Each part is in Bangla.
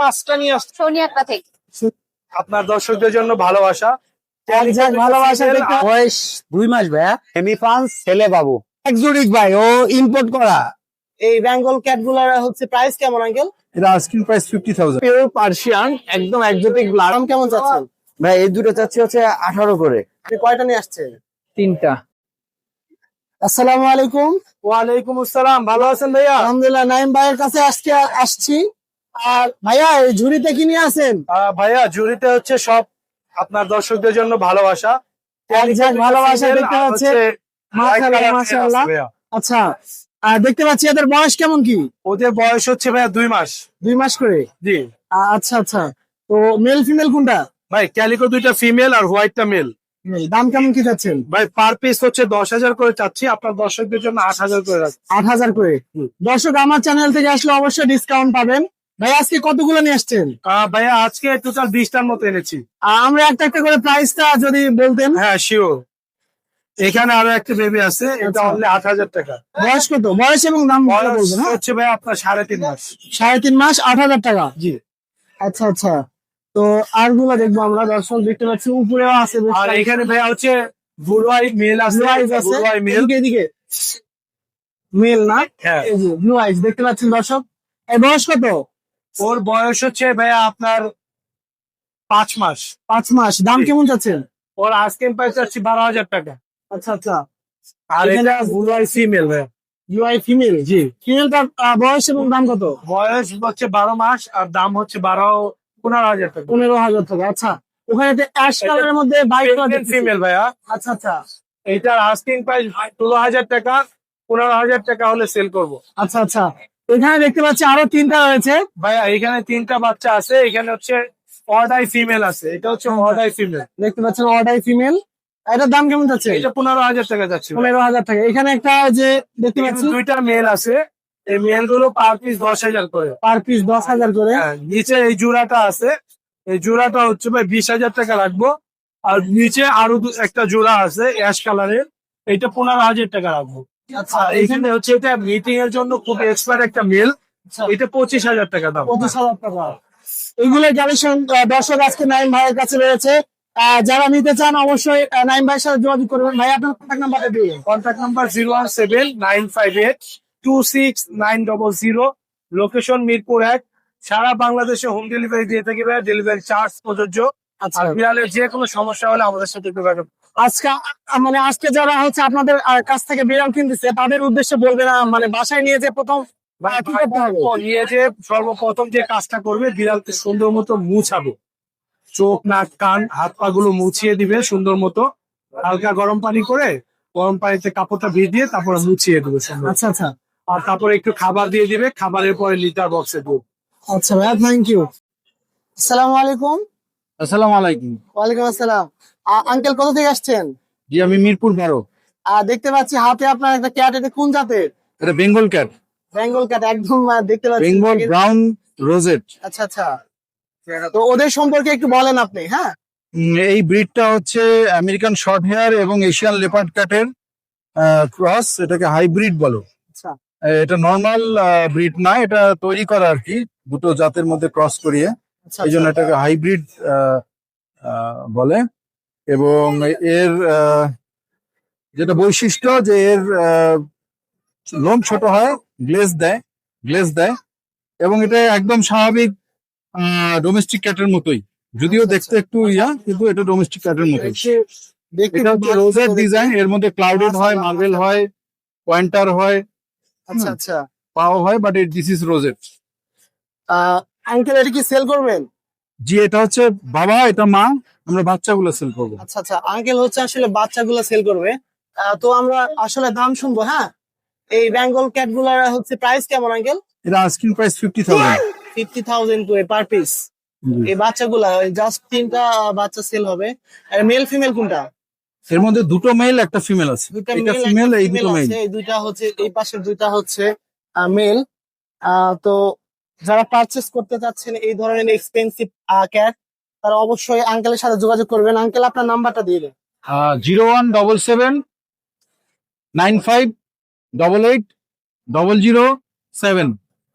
পাঁচটা নিয়ে আসছে সোনিয়াটা থেকে। আপনার দর্শকদের জন্য ভালোবাসা। ভালোবাসা বয়স দুই মাস ভাইয়া। সেমি ছেলে বাবু। ভাই ও ইম্পোর্ট করা। এই বেঙ্গল ক্যাটগুলার হচ্ছে প্রাইস কেমন আঙ্কেল এটা asking price fifty thousand pure Persian একদম ব্লাড দাম কেমন চাচ্ছেন? ভাই এই দুটো চাচ্ছি হচ্ছে আঠারো করে। কয়টা নিয়ে আসছেন? তিনটা। আসসালামু আলাইকুম। ওয়ালাইকুম আসসালাম ভালো আছেন ভাইয়া? আলহামদুলিল্লাহ নাইম ভাইয়ের কাছে আজকে আসছি। আর ভাইয়া এই ঝুড়িতে কি নিয়ে আহ, ভাইয়া জুড়িতে হচ্ছে সব আপনার দর্শকদের জন্য ভালোবাসা। ভালোবাসা দেখতে। আচ্ছা আর দেখতে পাচ্ছি এদের বয়স কেমন কি? ওদের বয়স হচ্ছে ভাইয়া দুই মাস। দুই মাস করে? জি। আচ্ছা আচ্ছা। তো মেল ফিমেল কোনটা? ভাই ক্যালিকো দুইটা ফিমেল আর হোয়াইটটা মেল দাম কেমন কি চাচ্ছেন? ভাই পার পিস হচ্ছে দশ হাজার করে চাচ্ছি আপনার দর্শকদের জন্য আট হাজার করে আট হাজার করে। দর্শক আমার চ্যানেল থেকে আসলে অবশ্যই ডিসকাউন্ট পাবেন। ভাই আজকে কতগুলো নিয়ে আসছেন? ভাইয়া আজকে টোটাল বিশটার মতো এনেছি। আমরা একটা একটা করে প্রাইসটা যদি বলতেন। হ্যাঁ শিওর এখানে আরও একটা বেবি আছে এটা আচ্ছা। অনলি আট হাজার টাকা। বয়স কত? বয়স এবং দাম হ্যাঁ? হচ্ছে ভাই আপনার সাড়ে তিন মাস। সাড়ে তিন মাস আট হাজার টাকা? জি। আচ্ছা আচ্ছা। তো আরগুলো দেখব আমরা দর্শক দেখতে পাচ্ছি উপরেও আছে আর এখানে ভাই হচ্ছে বুড়াই মেল আছে বুড়াই মেল এদিকে এদিকে। মেল না? হ্যাঁ। ব্লু আইস দেখতে পাচ্ছেন দর্শক? এই বয়স কত? ওর বয়স হচ্ছে ভাইয়া আপনার পাঁচ মাস। পাঁচ মাস। দাম কেমন চাচ্ছেন ওর আজকের প্রাইস হচ্ছে বারো হাজার টাকা। আচ্ছা আচ্ছা। আর এটা ফিমেল ভাইয়া। ইউআই ফিমেল জি। ফিমেলটার বয়স এবং দাম কত? বয়স হচ্ছে বারো মাস আর দাম হচ্ছে বারো পনেরো হাজার টাকা। পনেরো হাজার টাকা আচ্ছা। ওখানে অ্যাশ কালারের মধ্যে বাইক ফিমেল ভাইয়া। আচ্ছা আচ্ছা। এটার আস্কিং প্রাইস ষোলো হাজার টাকা পনেরো হাজার টাকা হলে সেল করব। আচ্ছা আচ্ছা। এখানে দেখতে পাচ্ছি আরও তিনটা রয়েছে। ভাইয়া এখানে তিনটা বাচ্চা আছে এখানে হচ্ছে অর্ডাই ফিমেল আছে এটা হচ্ছে অর্ডাই ফিমেল। দেখতে পাচ্ছেন অর্ডার ফিমেল। এটার দাম কেমন যাচ্ছে? এটা পনেরো হাজার টাকা যাচ্ছে। পনেরো হাজার টাকা। এখানে একটা যে দেখতে পাচ্ছি দুইটা মেল আছে। এই মেলগুলো পার পিস দশ হাজার করে। পার পিস দশ হাজার করে। হ্যাঁ, নিচে এই জোড়াটা আছে। এই জোড়াটা হচ্ছে ভাই বিশ হাজার টাকা রাখব। আর নিচে আরও একটা জোড়া আছে অ্যাশ কালারের। এটা পনেরো হাজার টাকা রাখব। আচ্ছা এখানে হচ্ছে এটা মিটিং এর জন্য খুব এক্সপার্ট একটা মেল এটা পঁচিশ হাজার টাকা দাম। পঁচিশ হাজার টাকা। এগুলো কালেকশন দর্শক আজকে নাইম ভাইয়ের কাছে রয়েছে। যারা নিতে চান অবশ্যই নাইম ভাইয়ের সাথে যোগাযোগ করবেন। ভাই আপনার কন্ট্যাক্ট নাম্বারটা দিয়ে contact number zero one seven nine five eight two six nine double zero location Mirpur এক। সারা বাংলাদেশে হোম ডেলিভারি দিয়ে থাকি ভাই ডেলিভারি চার্জ প্রযোজ্য। আচ্ছা। আর বিড়ালের যে কোনো সমস্যা হলে আমাদের সাথে যোগাযোগ আজকে মানে আজকে যারা হচ্ছে আপনাদের কাছ থেকে বিড়াল কিনতেছে তাদের উদ্দেশ্যে বলবে না মানে বাসায় নিয়ে যে প্রথম নিয়ে যে সর্বপ্রথম যে কাজটা করবে বিড়ালকে সুন্দর মতো মুছাবে। চোখ নাক কান হাত পা গুলো মুছিয়ে দিবে সুন্দর মতো হালকা গরম পানি করে গরম পানিতে কাপড়টা ভিজিয়ে তারপরে মুছিয়ে দেবে। আচ্ছা আচ্ছা। আর তারপরে একটু খাবার দিয়ে দিবে খাবারের পরে লিটার বক্সে দেবে আচ্ছা ভাইয়া থ্যাংক ইউ আসসালামু আলাইকুম। আসসালামু আলাইকুম। ওয়ালাইকুম আসসালাম। আঙ্কেল কোথা থেকে আসছেন? জি আমি মিরপুর বারো। আর দেখতে পাচ্ছি হাতে আপনার একটা ক্যাট এটা কোন জাতের? এটা বেঙ্গল ক্যাট বেঙ্গল ক্যাট একদম দেখতে পাচ্ছি। Bengal brown rosette. আচ্ছা আচ্ছা। তো ওদের সম্পর্কে একটু বলেন আপনি হ্যাঁ? এই ব্রিডটা হচ্ছে আমেরিকান শর্ট হেয়ার এবং এশিয়ান লেপার্ড ক্যাটের ক্রস এটাকে হাইব্রিড বলো। আচ্ছা। এটা নর্মাল ব্রিড না এটা তৈরি করা আর কি দুটো জাতের মধ্যে ক্রস করিয়ে। এই জন্য আচ্ছা। এটাকে হাইব্রিড বলে। এবং এর যেটা বৈশিষ্ট্য যে এর লোম ছোট হয় গ্লেজ দেয় গ্লেজ দেয়। এবং এটা একদম স্বাভাবিক ডোমেস্টিক ক্যাটের মতোই। যদিও দেখতে একটু ইয়া কিন্তু এটা ডোমেস্টিক ক্যাটের মতোই। এটা হচ্ছে রোজের ডিজাইন এর মধ্যে ক্লাউডেড হয় মার্বেল হয় পয়েন্টার হয়। আচ্ছা আচ্ছা। পাও হয় বাট দিস ইজ রোজের আঙ্কেল এটা কি সেল করবেন? জি এটা হচ্ছে বাবা এটা মা আমরা বাচ্চাগুলো সেল করব। আচ্ছা আচ্ছা আঙ্কেল হচ্ছে আসলে বাচ্চাগুলো সেল করবে। তো আমরা আসলে দাম শুনব হ্যাঁ? এই বেঙ্গল ক্যাটগুলার হচ্ছে প্রাইস কেমন আঙ্কেল? এটা asking price fifty thousand fifty thousand করে পার পিস এই বাচ্চাগুলা জাস্ট তিনটা বাচ্চা সেল হবে। আর মেল ফিমেল কোনটা? এর মধ্যে দুটো মেল একটা ফিমেল আছে। এটা ফিমেল এই দুটো মেল এই দুইটা হচ্ছে এই পাশের দুইটা হচ্ছে মেল তো যারা পারচেস করতে চাচ্ছেন এই ধরনের এক্সপেন্সিভ ক্যাট তারা অবশ্যই আঙ্কেলের সাথে যোগাযোগ করবেন। আঙ্কেল আপনার নাম্বারটা দিয়ে দেন। Zero one double seven nine five double eight double zero seven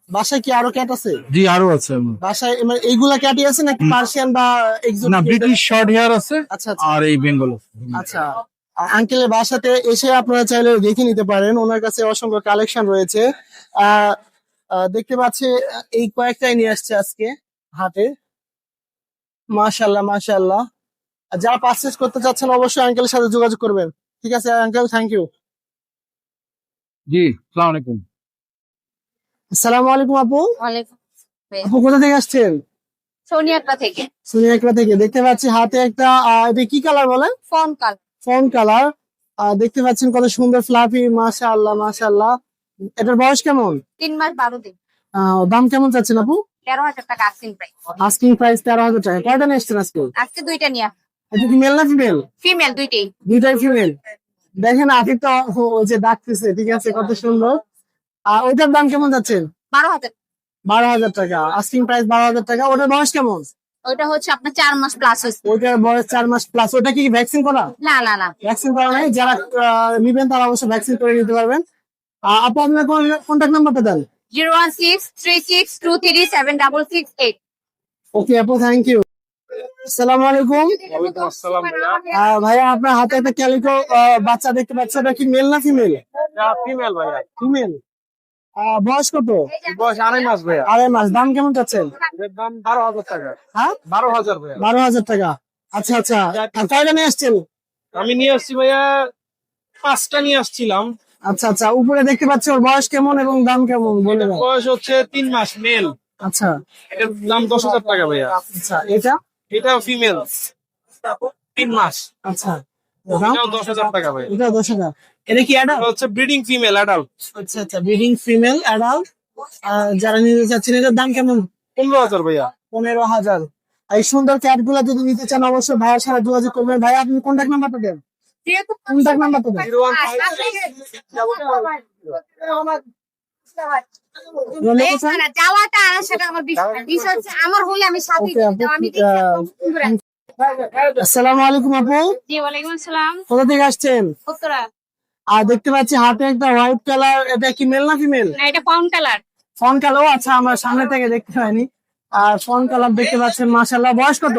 বাসায় কি আরও ক্যাট আছে? জি আরও আছে বাসায় মানে এইগুলা ক্যাটই আছে নাকি পার্সিয়ান বা এক্সোটিক না? ব্রিটিশ শর্ট হেয়ার আছে আচ্ছা আচ্ছা। আর এই বেঙ্গল আচ্ছা। আঙ্কেলের বাসাতে এসে আপনারা চাইলে দেখে নিতে পারেন। ওনার কাছে অসংখ্য কালেকশন রয়েছে। আহ, দেখতে পাচ্ছি এই কয়েকটাই নিয়ে আসছে আজকে হাটে। মাশাল্লাহ মাশাল্লাহ যারা পারচেস করতে চাচ্ছেন অবশ্যই আঙ্কেলের সাথে যোগাযোগ করবেন। ঠিক আছে আঙ্কেল থ্যাংক ইউ জি সালাম আলাইকুম। আসসালামু আলাইকুম আপু। আপু কোথা থেকে আসছেন? সোনিয়াটা থেকে। সুনিয়াকড়া থেকে। দেখতে পাচ্ছি হাতে একটা আহ, এটা কি কালার বলেন? Phone call phone colour. দেখতে পাচ্ছেন কত সুন্দর ফ্লাফি মাশাআল্লাহ মাশাআল্লাহ। এটার বয়স কেমন? তিন মাস বারো দিন। দাম কেমন চাচ্ছেন আপু? তেরো হাজার টাকা আসছেন প্রায় আস্কিং প্রাইস তেরো হাজার টাকা। কয়টা নিয়ে এসছেন আজকে? আজকে দুইটা নিয়ে এটা কি মেল না ফিমেল ফিমেল দুইটাই। দুইটাই ফিমেল দেখেন আতিকটা ওই যে ডাকতেছে ঠিক আছে কত সুন্দর। আর ওইটার দাম কেমন যাচ্ছে বারো হাজার। বারো হাজার টাকা। আস্কিং প্রাইস বারো হাজার টাকা। ওটার বয়স কেমন? ওইটা হচ্ছে আপনার চার মাস প্লাস হয়েছে। ওইটার বয়স চার মাস প্লাস ওটা কি ভ্যাকসিন করা? না না না। ভ্যাকসিন করা নাই। যারা নিবেন তারা অবশ্যই ভ্যাকসিন করে নিতে পারবেন। আপু আপনার কন্ট্যাক্ট নাম্বারটা দেন। Zero one six three six two three seven double six eight. Okay আপু থ্যাংক ইউ আসসালামু আলাইকুম ভাইয়া আপনার হাতে একটা ক্যালিকো বাচ্চা দেখতে পাচ্ছি ওটা কি মেল না ফিমেল ফিমেল ভাইয়া। ফিমেল বয়স কত? বয়স আড়াই মাস ভাইয়া। আড়াই মাস। দাম কেমন চাচ্ছেন? দাম বারো হাজার টাকা। হ্যাঁ? বারো হাজার ভাইয়া। বারো হাজার টাকা। আচ্ছা আচ্ছা। আর কয়টা নিয়ে আসছেন? আমি নিয়ে আসছি ভাইয়া পাঁচটা নিয়ে আসছিলাম। আচ্ছা আচ্ছা উপরে দেখতে পাচ্ছি ওর বয়স কেমন এবং দাম কেমন বলে বয়স হচ্ছে তিন মাস মেল আচ্ছা। এটার দাম দশ হাজার টাকা ভাইয়া। আচ্ছা এটা? এটা ফিমেল তিন মাস। আচ্ছা। দশ হাজার টাকা ভাইয়া। এটা দশ হাজার। এটা কি অ্যাডাল্ট হচ্ছে ব্রিডিং ফিমেল অ্যাডাল্ট আচ্ছা আচ্ছা ব্রিডিং ফিমেল অ্যাডাল্ট যারা নিতে চাচ্ছেন এটার দাম কেমন? পনেরো হাজার ভাইয়া। পনেরো হাজার। এই সুন্দর ক্যাটগুলা যদি নিতে চান অবশ্যই ভাইয়ের সাথে যোগাযোগ করবেন। ভাই আপনি কন্ট্যাক্ট নাম্বারটা দেন। যাওয়াটা আর আমার বিষয় না। বিষয় হচ্ছে আমার হলে আমি সাথে আমি আসসালামু আলাইকুম আপু। জি ওয়ালাইকুম আসসালাম। কোথা থেকে আসছেন? উত্তরা। আর দেখতে পাচ্ছি হাতে একটা হোয়াইট কালার এটা কি মেল না ফিমেল না এটা কালার ফোন কালার আচ্ছা আমার সামনে থেকে দেখতে পাইনি। আর ফোন কালার দেখতে পাচ্ছেন মাশাল্লাহ বয়স কত?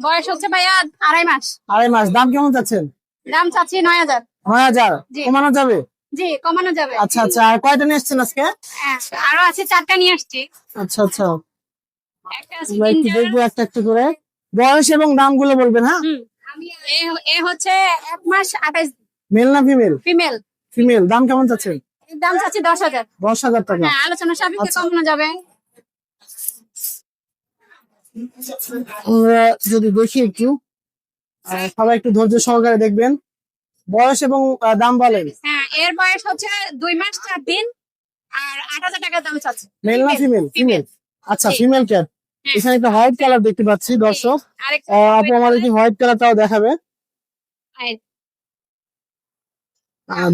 বয়স হচ্ছে ভাইয়া আড়াই মাস। আড়াই মাস দাম কেমন যাচ্ছেন দাম চাচ্ছি নয় হাজার নয় হাজার। কমানো যাবে? জি কমানো যাবে। আচ্ছা আচ্ছা আর কয়টা নিয়ে এসছেন আজকে? হ্যাঁ, আরও আছে চারটা নিয়ে আসছি। আচ্ছা আচ্ছা। দেখব একটা একটা করে। বয়স এবং দামগুলো বলবেন হ্যাঁ? এ- হচ্ছে এক মাস মেল না ফিমেল? ফিমেল। ফিমেল। দাম কেমন দাম চাচ্ছি দশ হাজার। দশ হাজার টাকা। হ্যাঁ আলোচনা সাপেক্ষে আচ্ছা। কমানো যাবে। আমরা যদি দেখি একটু। সবাই একটু ধৈর্য সহকারে দেখবেন। বয়স এবং দাম বলেন। হ্যাঁ এর বয়স হচ্ছে দুই মাস চার দিন আর আট হাজার টাকার দাম চাচ্ছে। মেল না ফিমেল ফিমেল আচ্ছা ফিমেল ক্যাট। এখানে একটা হোয়াইট কালার দেখতে পাচ্ছি দর্শক। আপু আমাদেরকে হোয়াইট কালারটাও দেখাবে।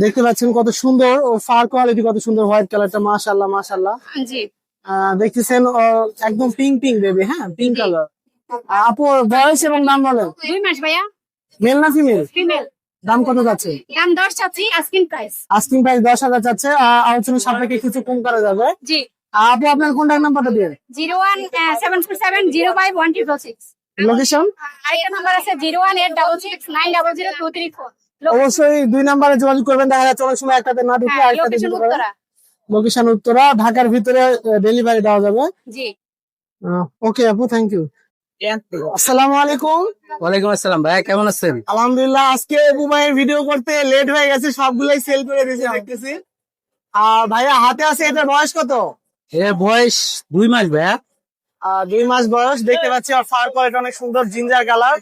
দেখতে পাচ্ছেন কত সুন্দর ও ফার কোয়ালিটি কত সুন্দর হোয়াইট কালারটা মাশাল্লাহ মাশাল্লাহ দেখতেছেন একদম পিঙ্ক পিঙ্ক বেবি হ্যাঁ? পিঙ্ক কালার আপু বয়স এবং দাম বলেন। দুই মাস ভাইয়া। মেল না ফিমেল ফিমেল দাম কত যাচ্ছে? দাম দশ চাচ্ছি আস্কিন প্রাইস আস্কিং প্রাইস দশ হাজার যাচ্ছে আলোচনা সাপেক্ষে কিছু কম করা যাবে। জি। আপু আপনার কন্ট্যাক্ট নাম্বারটা দিয়ে? Zero one seven four seven zero five one triple six location আরেকটা নাম্বার আছে zero one eight double six nine double zero two three four অবশ্যই দুই নাম্বারে যোগাযোগ করবেন দেখা যাচ্ছে অনেক সময় একটাতে না ঢুকে হ্যাঁ আরেকটাতে লোকেশন উত্তরা। ঢাকার ভিতরে ডেলিভারি দেওয়া যাবে। জি। ওকে আপু থ্যাংক ইউ আসসালামু আলাইকুম ওয়ালাইকুম আসসালাম ভাইয়া কেমন আছেন? আলহামদুলিল্লাহ আজকে ভিডিও করতে লেট হয়ে গেছে সবগুলাই সেল করে দিয়েছে দেখতেছি। আর ভাইয়া হাতে আছে এটার বয়স কত? এ বয়স দুই মাস ভাইয়া। দুই মাস বয়স দেখতে পাচ্ছি আর ফার কোয়ালিটি অনেক সুন্দর জিঞ্জার কালার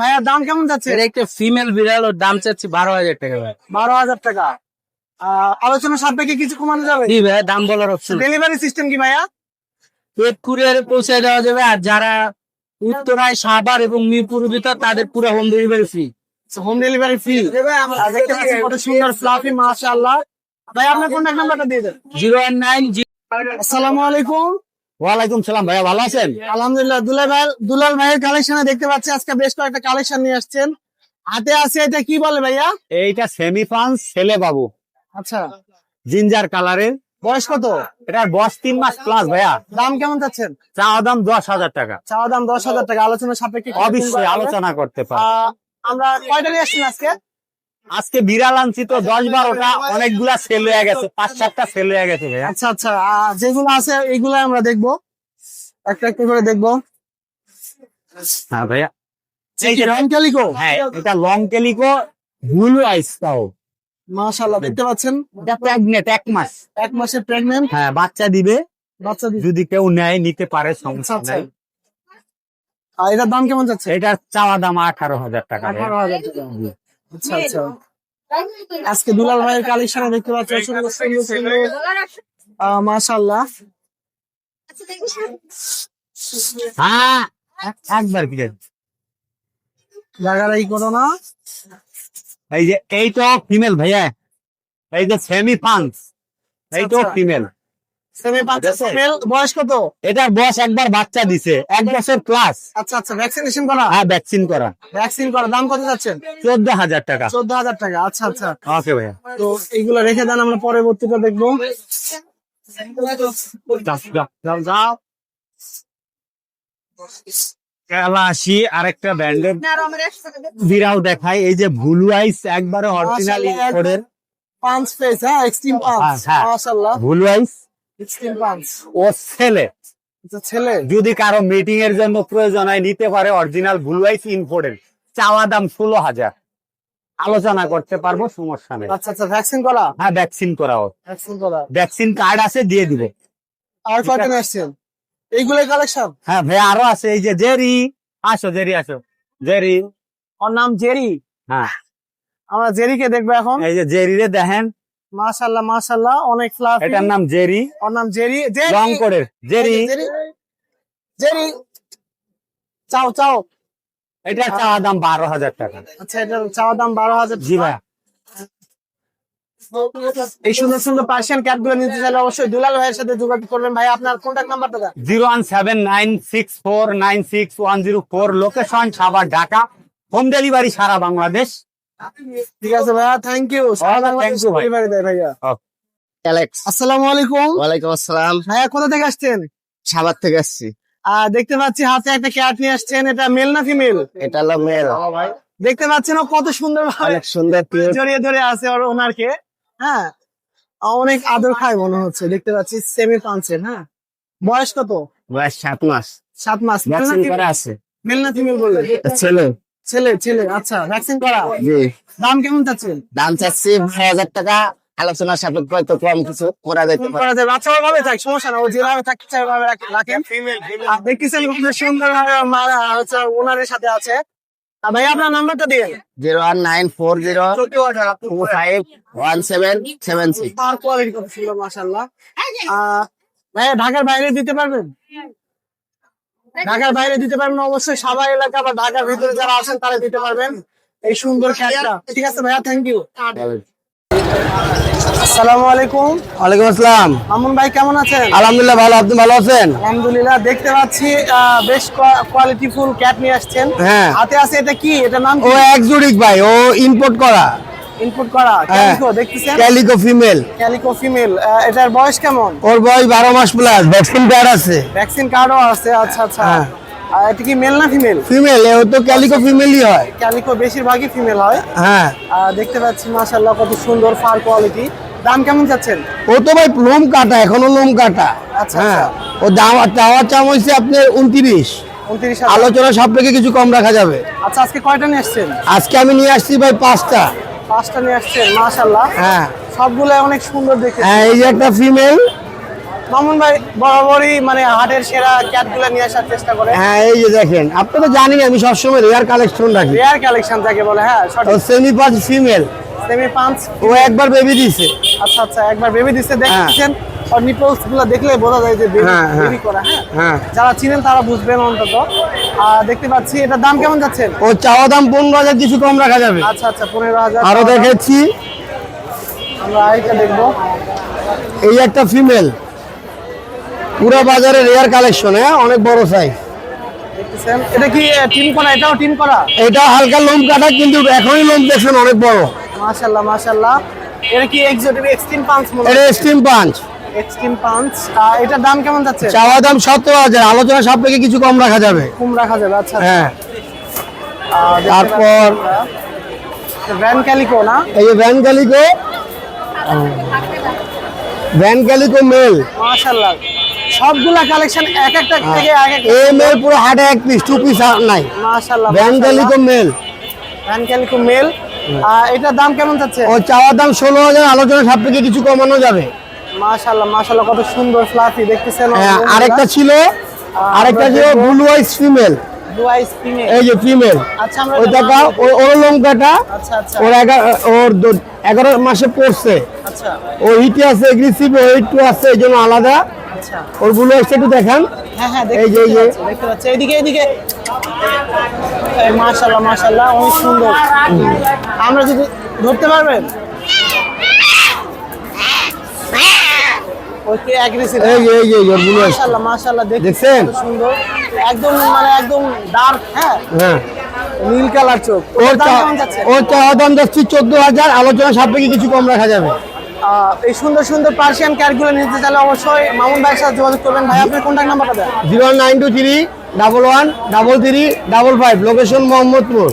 ভাইয়া দাম কেমন যাচ্ছে? একটা ফিমেল বিড়াল ওর দাম চাচ্ছি বারো হাজার টাকা ভাই বারো হাজার টাকা। আলোচনা সাপেক্ষে কিছু কমানো যাবে? জি দাম বলার অপশন ডেলিভারি সিস্টেম কি ভাইয়া? কুরিয়ারে পৌঁছে দেওয়া যাবে আর যারা উত্তরায় সাভার এবং মিরপুর ভিতর তাদের পুরো home delivery free home delivery free দেখতে পাচ্ছি কত সুন্দর ফ্লাফি মাশাআল্লাহ। ভাই আপনার কন্ট্যাক্ট নাম্বারটা দিয়ে দেন। জিরো ওয়ান নাইন আসসালামু আলাইকুম। ওয়ালাইকুম সালাম ভাইয়া ভালো আছেন? আলহামদুলিল্লাহ দুলাল ভাই দুলাল ভাইয়ের কালেকশনে দেখতে পাচ্ছি আজকে বেশ কয়েকটা কালেকশন নিয়ে আসছেন। হাতে আছে এটা কি বলে ভাইয়া? এইটা সেমি পান্স ছেলে বাবু। আচ্ছা। জিঞ্জার কালারের বয়স কত? এটার বয়স তিন মাস প্লাস ভাইয়া। দাম কেমন চাচ্ছেন? চাওয়া দাম দশ হাজার টাকা। চাওয়া দাম দশ হাজার টাকা। আলোচনা সাপেক্ষে অবশ্যই। আলোচনা করতে পারে আমরা কয়টা নিয়ে আসছেন আজকে? আজকে বিড়াল আনছি তো দশ বারোটা। অনেকগুলা সেল হয়ে গেছে। পাঁচ সাতটা সেল হয়ে গেছে ভাইয়া। আচ্ছা আচ্ছা। যেগুলো আছে এগুলো আমরা দেখব। একটা একটা করে দেখব। হ্যাঁ ভাইয়া। রং ক্যালিকো হ্যাঁ এটা লং কেলিকো ব্লু আইস তাও। মাশাআল্লাহ দেখতে পাচ্ছেন? এটা প্রেগনেট এক মাস। এক মাসের প্রেগনেন্ট হ্যাঁ বাচ্চা দিবে। বাচ্চা দিচ্ছে যদি কেউ নেয় নিতে পারে আচ্ছা সমস্যা আচ্ছা নাই। আর এটার দাম কেমন যাচ্ছে? এটার চাওয়া দাম আঠারো হাজার টাকা। আঠারো হাজার টাকা আচ্ছা আচ্ছা। আজকে দুলাল ভাইয়ের কালেকশনে দেখতে পাচ্ছি মাশাআল্লাহ। হ্যাঁ এক- একবার কি জায়গাটাই করো না। এই যে এই তো ফিমেল ভাইয়া। এই যে সেমি পাঞ্চ এই তো আচ্ছা। ফিমেল বয়স কত? এটার বয়স একবার বাচ্চা দিছে এক বছর প্লাস আচ্ছা আচ্ছা ভ্যাকসিনেশন করা? হ্যাঁ ভ্যাকসিন করা। ভ্যাকসিন করা দাম কত যাচ্ছেন? চোদ্দ হাজার টাকা। চোদ্দ হাজার টাকা আচ্ছা আচ্ছা। ওকে ভাইয়া। তো এইগুলো রেখে দেন আমরা পরবর্তীটা দেখব। যাও, যাও, যাও। কালাশি আরেকটা ব্র্যান্ডের দেখায় এই যে ব্লু আইস একবারে অরিজিনাল ইম্পোর্টের পাঁচ পেস হ্যাঁ এক্সট্রিম পাঁচ হ্যাঁ, হ্যাঁ। মাশাআল্লাহ। ব্লু আইস এক্সট্রিম পাঁচ ও ছেলে। আচ্ছা ছেলে। যদি কারও মিটিং এর জন্য প্রয়োজন হয় নিতে পারে অরিজিনাল ব্লু আইস ইম্পোর্টের চাওয়া দাম ষোলো হাজার। আলোচনা করতে পারব সমস্যা নেই। আচ্ছা আচ্ছা ভ্যাকসিন করা? হ্যাঁ ভ্যাকসিন করাও। ভ্যাকসিন করা। ভ্যাকসিন কার্ড আছে দিয়ে দিবে। আর নিয়ে আসছেন? এইগুলোই কালেকশন হ্যাঁ ভাই আরও আছে। এই যে জেরি। আসো জেরি আসো। জেরি। ওর নাম জেরি? হ্যাঁ। আমরা জেরিকে দেখব এখন। এই যে জেরি রে দেখেন। মাশাআল্লাহ মাশাআল্লাহ অনেক ফ্লাফি এটার নাম জেরি। ওর নাম জেরি। জেরি! লং কোডের। জেরি। জেরি। চাও চাও। এটা চাওয়া দাম বারো হাজার টাকা। আচ্ছা এটার চাওয়া দাম বারো হাজার জি ভাই। এই সুন্দর সুন্দর পার্সিয়ান ক্যাটগুলো নিতে চাইলে অবশ্যই দুলাল ভাইয়ের সাথে যোগাযোগ করবেন। ভাই আপনার কন্ট্যাক্ট নাম্বারটা দেন। Zero one seven nine six four nine six one zero four location Savar Dhaka home delivery সারা বাংলাদেশ। ঠিক আছে ভাইয়া থ্যাংক ইউ। ভাইয়া অ্যালেক্স আসসালামু আলাইকুম ওয়ালাইকুম আসসালাম। ভাইয়া কোথা থেকে আসছেন? সাবার থেকে আসছি। আহ দেখতে পাচ্ছি হাতে একটা ক্যাট নিয়ে আসছেন। এটা মেল না ফিমেল এটা হলো মেল দেখতে পাচ্ছেন ও কত সুন্দর অনেক সুন্দর। জড়িয়ে ধরে আছে ওর ওনারকে। হ্যাঁ অনেক আদর খায় মনে হচ্ছে। দেখতে পাচ্ছি সেমি পাঞ্চের হ্যাঁ? বয়স কত? বয়স সাত মাস। সাত মাস। ভ্যাকসিন করা আছে। মেল না ফিমেল বললেন? ছেলে। ছেলে ছেলে আচ্ছা ভ্যাকসিন করা? জি। দাম কেমন চাচ্ছেন দাম চাচ্ছি ছয় হাজার টাকা। আলোচনা সাপেক্ষে হয়তো কম কিছু করা পারে। করা যাবে আচ্ছা ওইভাবে থাক সমস্যা না। ও যেভাবে থাকতে চায় ওইভাবে রাখেন দেখতেছেন সুন্দর ভাবে মারা হচ্ছে ওনারের সাথে আছে। ভাই আপনার নাম্বারটা দিয়ে zero one nine four zero two five one seven seven six. তার কোয়ালিটি কত সুন্দর ঢাকার বাইরে দিতে পারবেন? ঢাকার বাইরে দিতে পারবেন অবশ্যই সাভার এলাকা বা ঢাকার ভিতরে যারা আছেন তারা দিতে পারবেন। এই সুন্দর ক্যাটটা ঠিক আছে ভাইয়া থ্যাংক ইউ আসসালামু আলাইকুম। ওয়ালাইকুম আসসালাম। মামুন ভাই কেমন আছেন? আলহামদুলিল্লাহ ভালো আপনি ভালো আছেন? আলহামদুলিল্লাহ দেখতে পাচ্ছি বেশ কোয়ালিটি ফুল ক্যাট নিয়ে আসছেন। হ্যাঁ। হাতে আছে এটা কি? এটা নাম ও একজুড়িক ভাই ও ইম্পোর্ট করা। ইনপুট করা হ্যাঁ। ক্যালিকো দেখতেছেন? ক্যালিকো ফিমেল ক্যালিকো ফিমেল এটার বয়স কেমন? ওর বয়স বারো মাস প্লাস ভ্যাকসিন কার্ড আছে। ভ্যাকসিন কার্ডও আছে আচ্ছা আচ্ছা। হ্যাঁ। এটা কি মেল না ফিমেল ফিমেল তো ক্যালিকো ফিমেলই হয়। ক্যালিকো বেশিরভাগই ফিমেল হয়। হ্যাঁ। দেখতে পাচ্ছি মাশাআল্লাহ কত সুন্দর ফার কোয়ালিটি দাম কেমন যাচ্ছেন ও তো ভাই লোম কাটা এখনও লোম কাটা। আচ্ছা, হ্যাঁ আচ্ছা। ও দাম চাওয়ার চাম হয়েছে আপনার উনত্রিশ। আলোচনা সাপেক্ষে কিছু কম রাখা যাবে। আচ্ছা আজকে কয়টা নিয়ে আসছেন? আজকে আমি নিয়ে আসছি ভাই পাঁচটা। পাঁচটা নিয়ে আসছেন মাশাআল্লাহ। হ্যাঁ। সবগুলো অনেক সুন্দর দেখে হ্যাঁ এই যে একটা ফিমেল। মামুন ভাই বরাবরই মানে হাটের সেরা ক্যাটগুলো নিয়ে আসার চেষ্টা করে। হ্যাঁ এই যে দেখেন আপনি তো জানেন আমি সবসময় রেয়ার কালেকশন রাখি। রেয়ার কালেকশন যাকে বলে হ্যাঁ সেমি পাঁচ ফিমেল সেমি পাঁচ ও একবার বেবি দিছে। আচ্ছা আচ্ছা একবার বেবি দিচ্ছে দেখছেন আর নিপলসগুলো দেখলে বোঝা যায় যে বেবি হ্যাঁ, হ্যাঁ। করা হ্যাঁ? হ্যাঁ। যারা চিনেন তারা বুঝবেন অন্তত। আর দেখতে পাচ্ছি এটার দাম কেমন যাচ্ছেন ও চাওয়া দাম পনেরো হাজার কিছু কম রাখা যাবে। আচ্ছা আচ্ছা পনেরো হাজার আরও দেখাচ্ছি আমরা আরেকটা দেখব। এই একটা ফিমেল পুরো বাজারে রেয়ার কালেকশন হ্যাঁ? অনেক বড় সাইজ এটা কি টিম করা? এটাও টিম করা? এটা হালকা লোম কাটা কিন্তু এখনই লোম দেখছেন অনেক বড়। মাশাল্লাহ মাশাল্লাহ এটা কি এক্সোটিক এক্সট্রিম মনে এটা স্টিম পাঞ্চ এক্সট্রিম পাঞ্চ এটার দাম কেমন যাচ্ছে? চাওয়া দাম সত্তর হাজার। আলোচনা সাপেক্ষে কিছু কম রাখা যাবে। কম রাখা যাবে আচ্ছা। হ্যাঁ। তারপর ভ্যান ক্যালিকো না? এই যে van calico van calico male মাশাআল্লাহ। সবগুলা কালেকশন এক একটা থেকে এক এক এই মেল পুরো হাটে এক পিস টু পিস নাই। মাশাআল্লাহ van calico male van calico male এটার দাম কেমন যাচ্ছে? ও চাওয়া দাম ষোলো হাজার আলোচনা সাপেক্ষে কিছু কমানো যাবে। মাশাআল্লাহ মাশাআল্লাহ কত সুন্দর ফ্লাফি দেখতেছেন হ্যাঁ আরেকটা ছিল আরেকটা ছিল ব্লু আইস ফিমেল এই যে ফিমেল আচ্ছা এটা ওর লঙ্কাটা আচ্ছা আচ্ছা। ওর এগারো ওর এগারো মাসে পড়ছে। ও হিটে আছে এগ্রেসিভ ও একটু আছে এই জন্য আলাদা। ওর ব্লু আইসটা একটু দেখান। হ্যাঁ হ্যাঁ এই যে, এই দেখতে পাচ্ছি, অনেক সুন্দর। আমরা যদি ধরতে পারবেন? ওকে অ্যাগ্রেসিভ এই যে এই যে ওর ব্লু মাশাআল্লাহ মাশাআল্লাহ দেখছেন? সুন্দর। একদম মানে একদম ডার্ক হ্যাঁ? হ্যাঁ। নীল কালার চোখ। ওর চা- ওর দাম যাচ্ছে আলোচনা সাপেক্ষে কিছু কম রাখা যাবে। এই সুন্দর সুন্দর পার্সিয়ান ক্যাটগুলো নিতে চাইলে অবশ্যই মামুন ভাইয়ের সাথে যোগাযোগ করবেন। ভাই আপনার কন্ট্যাক্ট নাম্বারটা দেন। Zero nine two three double one double three double five location Mohammadpur.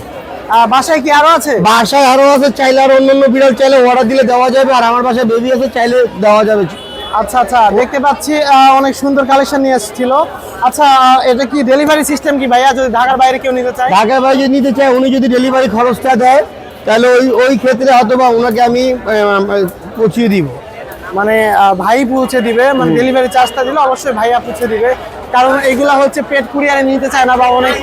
বাসায় কি আরও আছে? বাসায় আরও আছে চাইলে আর অন্যান্য অন্য বিড়াল চাইলে অর্ডার দিলে দেওয়া যাবে আর আমার বাসায় বেবি আছে চাইলে দেওয়া যাবে। আচ্ছা আচ্ছা দেখতে পাচ্ছি অনেক সুন্দর কালেকশন নিয়ে এসেছিল। আচ্ছা এটা কি ডেলিভারি সিস্টেম কি ভাইয়া? যদি ঢাকার বাইরে কেউ নিতে চায়? ঢাকায় বাইরে নিতে চায় উনি যদি ডেলিভারি খরচটা দেয় তাহলে ওই ওই ক্ষেত্রে হয়তো বা ওনাকে আমি পৌঁছিয়ে দিব। মানে আহ, ভাই পৌঁছে দিবে মানে ডেলিভারি চার্জটা দিলে অবশ্যই ভাইয়া পৌঁছে দিবে। কারণ এগুলা হচ্ছে পেট কুরিয়ারে নিতে চায় না বা অনেক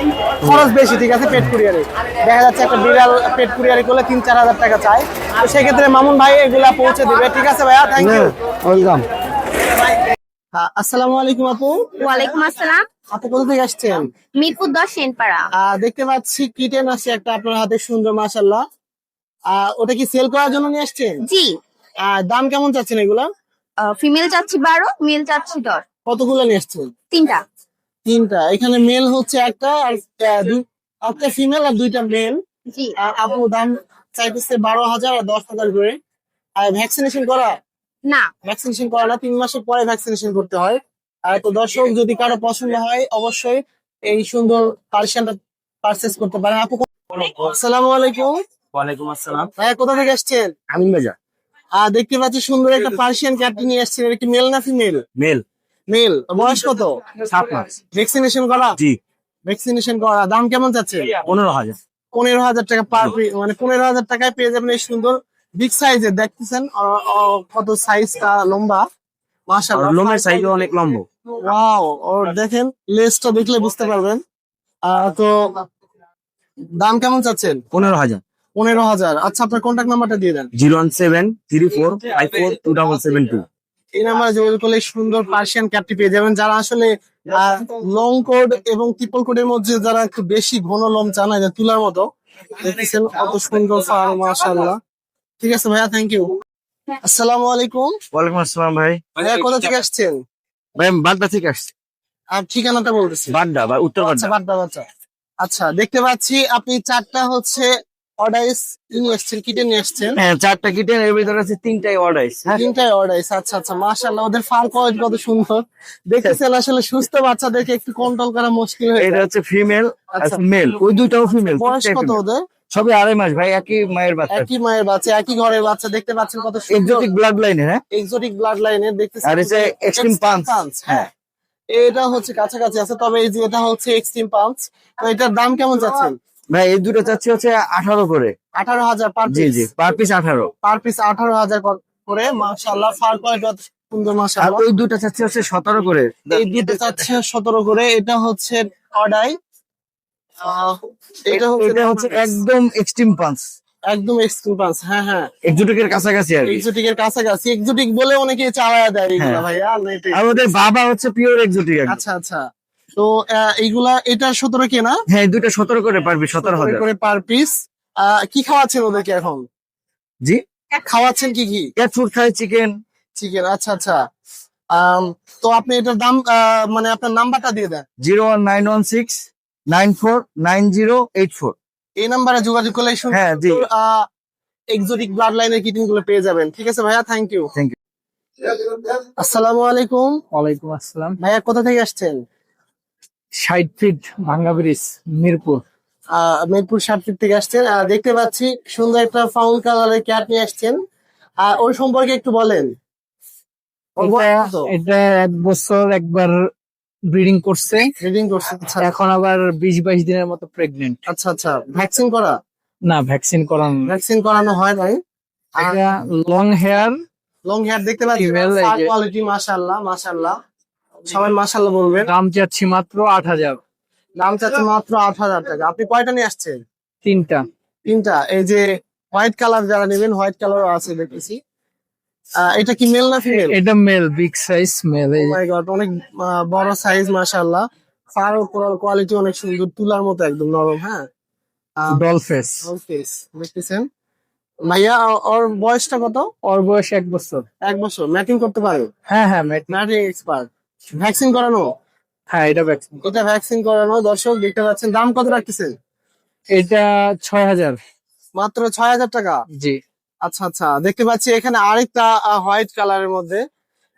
খরচ বেশি ঠিক আছে পেট কুরিয়ারে। দেখা যাচ্ছে একটা বিড়াল পেট কুরিয়ারে করলে তিন চার হাজার টাকা চায়। তো সেক্ষেত্রে মামুন ভাই এগুলা পৌঁছে দিবে ঠিক আছে ভাইয়া? Thank you welcome. আসসালামু আলাইকুম আপু। ওয়ালাইকুম আসসালাম। আপু কোথা থেকে আসছেন? মিরপুর দশ সেনপাড়া। আহ, দেখতে পাচ্ছি কিটেন আছে একটা আপনার হাতে সুন্দর মাশাল্লাহ আহ, ওটা কি সেল করার জন্য নিয়ে আসছেন? জি। আহ, দাম কেমন চাচ্ছেন এগুলা? ফিমেল চাচ্ছি বারো মেল চাচ্ছি দশ। কতগুলো নিয়ে আসছেন? তিনটা। তিনটা। এখানে মেল হচ্ছে একটা আর একটা ফিমেল আর দুইটা মেল জি। আপু দাম চাইতেছে বারো হাজার আর দশ হাজার করে। আর ভ্যাকসিনেশন করা? না। ভ্যাকসিনেশন করা না তিন মাসের পরে ভ্যাকসিনেশন করতে হয়। আর তো দর্শক যদি কারও পছন্দ হয় অবশ্যই এই সুন্দর পার্সিয়ানটা পারচেস করতে পারেন। আপু আসসালামু আলাইকুম। ওয়ালাইকুম আসসালাম। ভাইয়া কোথা থেকে আসছেন? আমিন বাজা আর দেখতে পাচ্ছি সুন্দর একটা পার্সিয়ান ক্যাটটি নিয়ে আসছেন এটা কি মেল না ফিমেল মেল মেল বয়স কত? সাত মাস। ভ্যাকসিনেশন করা? জি। ভ্যাকসিনেশন করা। দাম কেমন যাচ্ছে পনেরো হাজার। পনেরো হাজার টাকা পার মানে পনেরো হাজার টাকায় পেয়ে যাবেন এই সুন্দর বিগ সাইজের দেখতেছেন? কত সাইজটা লম্বা? মাশাআল্লাহ লোমের সাইজও অনেক লম্বা। ওয়াও ওর দেখেন লেসটা দেখলে বুঝতে পারবেন। তো দাম কেমন চাচ্ছেন? পনেরো হাজার। পনেরো হাজার। আচ্ছা আপনার কন্ট্যাক্ট নাম্বারটা দিয়ে দেন। Zero one seven three four five four two double seven two. এই নাম্বারে যোগাযোগ করলে সুন্দর পার্সিয়ান ক্যাটটি পেয়ে যাবেন। যারা আসলে লং কোড এবং ট্রিপল কোডের মধ্যে যারা একটু বেশি ঘন লোম চান যে তুলার মতো দেখতেছেন কত সুন্দর ফার মাশাআল্লাহ। ঠিক আছে ভাইয়া থ্যাংক ইউ আসসালামু আলাইকুম। ওয়ালাইকুম আসসালাম ভাই। ভাইয়া কোথা থেকে আসছেন? ভাই বাড্ডা থেকে আসছি। আর ঠিকানাটা বলতেছি। বাড্ডা বা উত্তর আচ্ছা বাড্ডা। বাড্ডা বাচ্চা আচ্ছা দেখতে পাচ্ছি আপনি চারটা হচ্ছে অর্ডাইস নিয়ে এসছেন কিটে নিয়ে এসছেন হ্যাঁ চারটা কিটেন এর ভিতরে আছে তিনটাই হ্যাঁ। তিনটাই অর্ডাইস আচ্ছা আচ্ছা মাশাআল্লাহ ওদের ফার কোয়ালিটি কত সুন্দর। আসলে সুস্থ বাচ্চাদেরকে একটু কন্ট্রোল করা মুশকিল হয়ে এটা হচ্ছে ফিমেল আর আচ্ছা। মেল ওই ফিমেল বয়স কত ওদের? সবই আড়াই মাস ভাই একই মায়ের বাচ্চা। একই মায়ের বাচ্চা একই ঘরের বাচ্চা দেখতে পাচ্ছেন কত এক্সোটিক ব্লাড লাইনে হ্যাঁ। এক্সোটিক ব্লাড লাইনের দেখতেছেন আর। হ্যাঁ। এটা হচ্ছে কাছাকাছি আছে তবে এই যে এটা হচ্ছে এক্সট্রিম পাঞ্চ তো এটার দাম কেমন যাচ্ছে? ভাই এই দুটো চাচ্ছি হচ্ছে আঠারো করে। আঠারো হাজার পার জি পিস জি পার পিস আঠারো। পার পিস আঠারো হাজার করে মাশাআল্লাহ ফার কোয়ালিটি সুন্দর আর ওই দুটো চাচ্ছি হচ্ছে সতেরো করে। এই দুটো চাচ্ছে সতেরো করে এটা হচ্ছে এটা হচ্ছে একদম এক্সট্রিম পাঞ্চ একদম এক্সট্রিম পাঞ্চ হ্যাঁ হ্যাঁ। এক্সোটিকের কাছাকাছি আর এক্সোটিকের কাছাকাছি। এক্সোটিক বলে অনেকে চাওয়া দেয় এগুলা হ্যাঁ। ভাইয়া নেটে আর ওদের বাবা হচ্ছে পিওর এক্সোটিক আচ্ছা আচ্ছা। তো আহ, এইগুলা এটা সতেরো কেনা হ্যাঁ এই দুটো সতেরো করে পারবি সতেরো হাজার। করে পার পিস কি খাওয়াচ্ছেন ওদেরকে এখন? জি? খাওয়াচ্ছেন কি কি? ক্যাট ফুড খায় চিকেন চিকেন আচ্ছা আচ্ছা। তো আপনি এটার দাম আহ, মানে আপনার নাম্বারটা দিয়ে দেন। Zero one nine one six nine four nine zero eight four. এই নাম্বারে যোগাযোগ করলে হ্যাঁ জি। এক্সোটিক ব্লাড লাইনের কিটিংগুলো পেয়ে যাবেন। ঠিক আছে ভাইয়া? থ্যাংক ইউ থ্যাংক ইউ আসসালামু আলাইকুম। ওয়ালাইকুম আসসালাম। ভাইয়া কোথা থেকে আসছেন? ষাট ফিট ভাঙ্গা ব্রিজ মিরপুর। মিরপুর ষাট ফিট থেকে আসছেন। দেখতে পাচ্ছি সুন্দর একটা ফাউন্ড কালারের ক্যাট নিয়ে আসছেন। ওই সম্পর্কে একটু বলেন। এটা এক বছর একবার ব্রিডিং করছে। ব্রিডিং করছে আচ্ছা। এখন আবার বিশ বাইশ দিনের মতো প্রেগনেন্ট আচ্ছা আচ্ছা। ভ্যাকসিন করা? না ভ্যাকসিন করানো ভ্যাকসিন করানো হয় নাই। এটা লং হেয়ার লং হেয়ার দেখতে পাচ্ছি। কোয়ালিটি মাশাআল্লাহ মাশাআল্লাহ। সবাই মাশাআল্লাহ বলবেন। দাম চাচ্ছি মাত্র আট হাজার। দাম চাচ্ছে মাত্র আট হাজার টাকা। আপনি কয়টা নিয়ে আসছেন? তিনটা। তিনটা। এই যে হোয়াইট কালার যারা নেবেন হোয়াইট কালার আছে দেখতেছি। এটা কি মেল না ফিমেল? এটা male big size male my god অনেক বড় সাইজ মাশাআল্লাহ। ফার কোয়ালিটি অনেক সুন্দর তুলার মতো একদম নরম হ্যাঁ? ডল ফেস Long face, দেখতেছেন? ভাইয়া ওর বয়সটা কত? ওর বয়স এক বছর। এক বছর। ম্যাটিং করতে পারে? হ্যাঁ হ্যাঁ ম্যাট- ম্যাটিং এক্সপার্ট ভ্যাকসিন করানো? হ্যাঁ এটা ভ্যাকসিন এটা ভ্যাকসিন করানো। দর্শক দেখতে পাচ্ছেন দাম কত রাখতেছেন? এটা ছয় হাজার। মাত্র ছয় হাজার টাকা? জি। আচ্ছা আচ্ছা দেখতে পাচ্ছি এখানে আরেকটা হোয়াইট কালারের মধ্যে।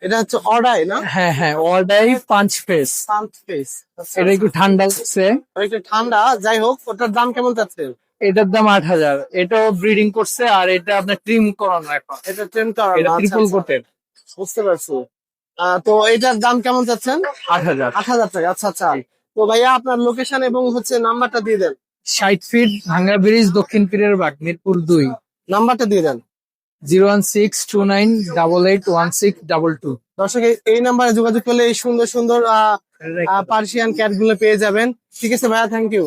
এটা হচ্ছে অর্ডাই না? হ্যাঁ হ্যাঁ অর্ডাই পাঁচ ফেস সান্ত ফেস এটা একটু ঠান্ডা লাগছে। একটু ঠান্ডা। যাই হোক ওটার দাম কেমন যাচ্ছে এটার দাম আট হাজার। এটাও ব্রিডিং করছে আর এটা আপনার ট্রিম করানো এখন। এটা ট্রেন করানো এটা আচ্ছা, ট্রিপল আচ্ছা, কোটের বুঝতে পারছি। তো এটার দাম কেমন যাচ্ছেন আট হাজার। আট হাজার টাকা আচ্ছা আচ্ছা। তো ভাইয়া আপনার লোকেশন এবং হচ্ছে নাম্বারটা দিয়ে দেন। ষাট ফিট ভাঙ্গা ব্রিজ দক্ষিণ পীরের বাগ মিরপুর দুই। নাম্বারটা দিয়ে দেন। Zero one six two nine double eight one six double two দর্শক এই- এই নাম্বারে যোগাযোগ করলে এই সুন্দর সুন্দর পার্সিয়ান ক্যাটগুলো পেয়ে যাবেন। ঠিক আছে ভাইয়া থ্যাংক ইউ